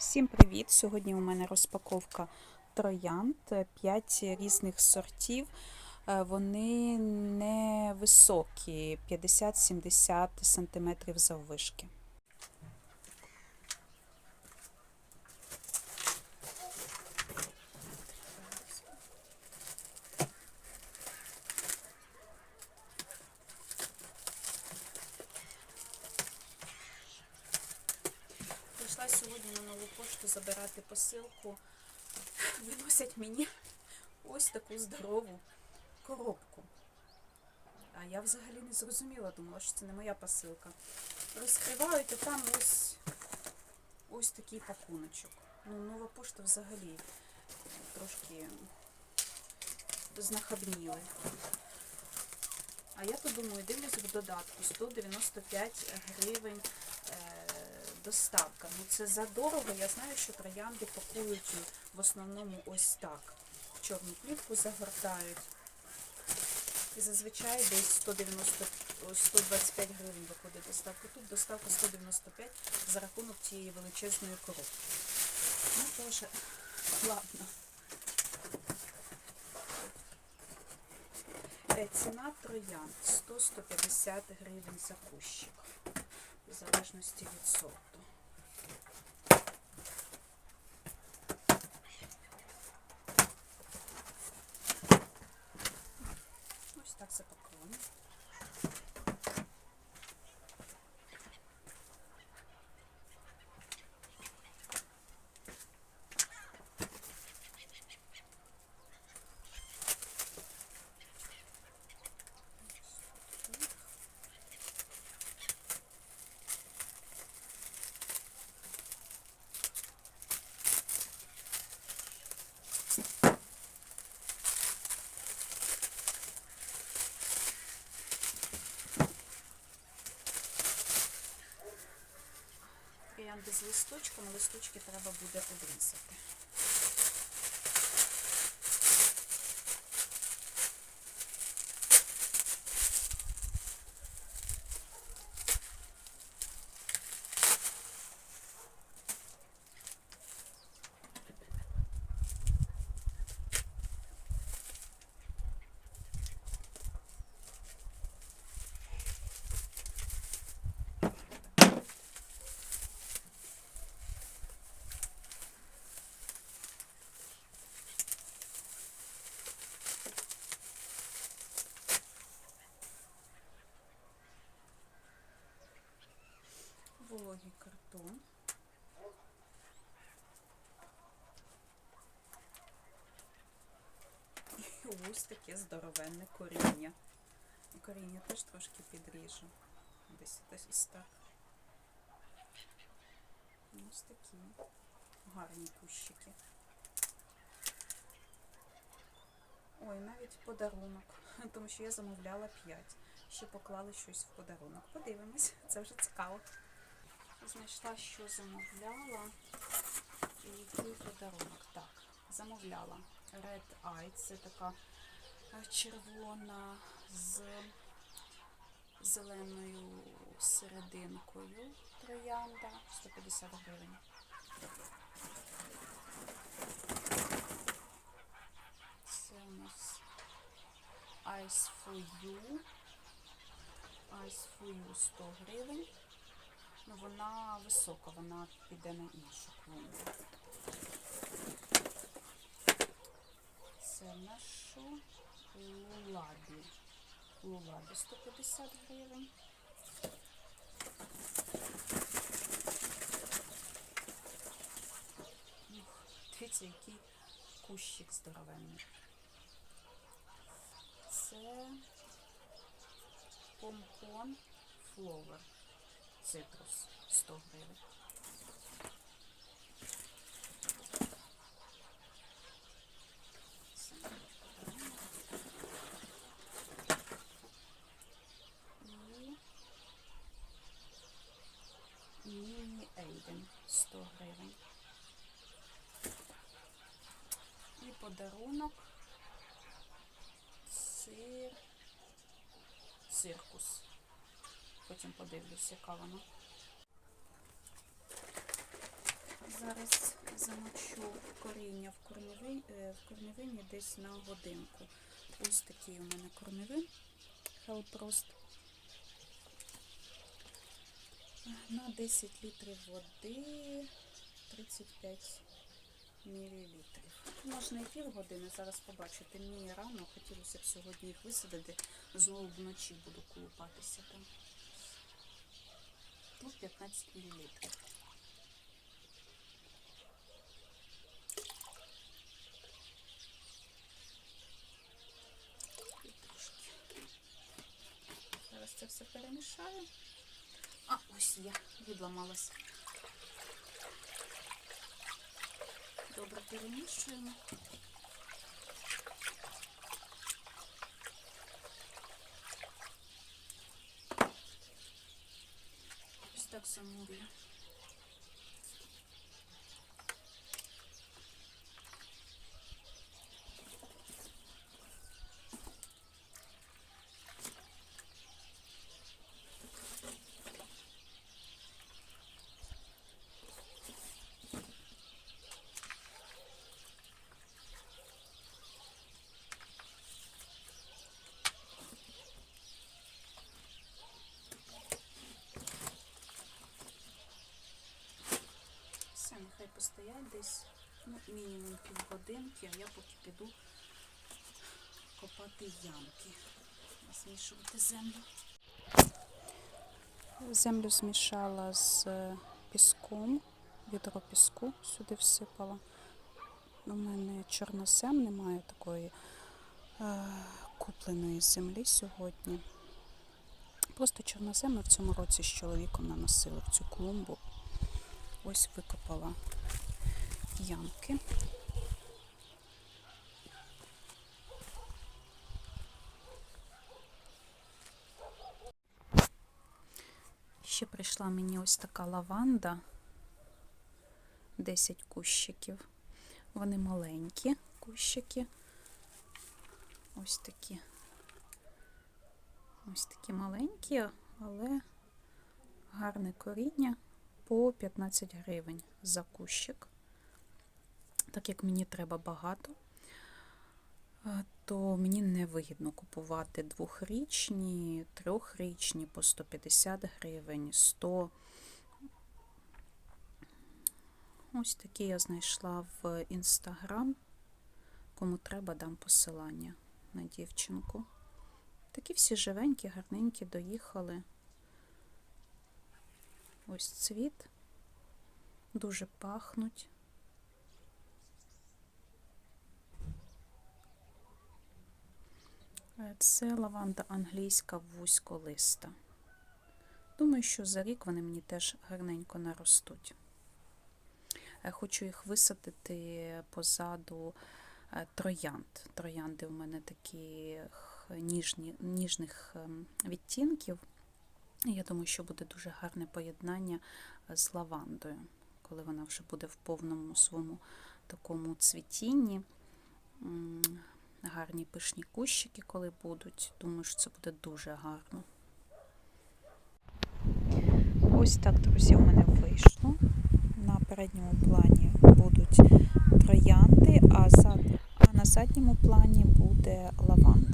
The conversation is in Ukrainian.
Всім привіт! Сьогодні у мене розпаковка троянд, 5 різних сортів. Е, Вони невисокі, 50-70 см заввишки. Прийшла сьогодні на нову пошту забирати посилку. Виносять мені ось таку здорову коробку. А я взагалі не зрозуміла, думала, що це не моя посилка. Розкривають, а там ось ось такий пакуночок. Ну, нова пошта взагалі трошки знахабніли. А я то думаю, дивлюсь в додатку 195 гривень е, доставка. Ну це задорого. Я знаю, що троянди пакують в основному ось так. В чорну плівку загортають. І зазвичай десь 190, 125 гривень виходить доставка. Тут доставка 195 за рахунок цієї величезної коробки. Ну, теж, ладно. Е, Ціна троянд 100-150 гривень за кущик. В залежності від сорту. Ось так запаковано. Троянди з листочками, листочки треба буде обрізати. Вологий картон. І ось таке здоровенне коріння. І Коріння теж трошки підріжу. Десь десь так. Ось такі гарні кущики. Ой, навіть подарунок, тому що я замовляла 5. Ще поклали щось в подарунок. Подивимось, це вже цікаво. Знайшла, що замовляла. І який подарунок. Так, замовляла Red Eye. Це така е, червона з зеленою серединкою троянда 150 гривень. Це у нас Ice for You. Ice for You 100 гривень. Ну, вона висока, вона піде на іншу клумбу. Це нашу лулабі. Лулабі 150 гривень. Дивіться, який кущик здоровенний. Це помпон фловер цитрус 100 гривень. Міні Ейден 100 гривень. І подарунок цир... циркус. Потім подивлюсь, яка вона. зараз замочу коріння в корневині, в корневині десь на годинку. Ось такий у мене корневин. Хелпрост. На 10 літрів води 35 мілілітрів. Можна і півгодини, зараз побачите. Мені рано, хотілося б сьогодні їх висадити. Знову вночі буду колупатися там. Тут 15 мілілітрів. І. Зараз це все перемішаю. А, ось я відламалась. Добре перемішуємо. Ось так постоять десь ну, мінімум півгодинки, а я поки піду копати ямки, змішувати землю. Землю змішала з е, піском, відро піску сюди всипала. У мене чорнозем, немає такої е, купленої землі сьогодні. Просто чорнозем в цьому році з чоловіком наносили в цю клумбу. Ось викопала ямки. Ще прийшла мені ось така лаванда. 10 кущиків. Вони маленькі кущики. Ось такі. Ось такі маленькі, але гарне коріння по 15 гривень за кущик. Так як мені треба багато, е, то мені не вигідно купувати двохрічні, трьохрічні по 150 гривень, 100. Ось такі я знайшла в інстаграм. Кому треба, дам посилання на дівчинку. Такі всі живенькі, гарненькі, доїхали. Ось цвіт. Дуже пахнуть. Е, Це лаванда англійська вузьколиста. Думаю, що за рік вони мені теж гарненько наростуть. Е, Хочу їх висадити позаду е, троянд. Троянди у мене такі ніжні, ніжних ем, відтінків. Я думаю, що буде дуже гарне поєднання з лавандою, коли вона вже буде в повному своєму такому цвітінні. Гарні пишні кущики, коли будуть. Думаю, що це буде дуже гарно. Ось так, друзі, у мене вийшло. На передньому плані будуть троянди, а, зад... а на задньому плані буде лаванда.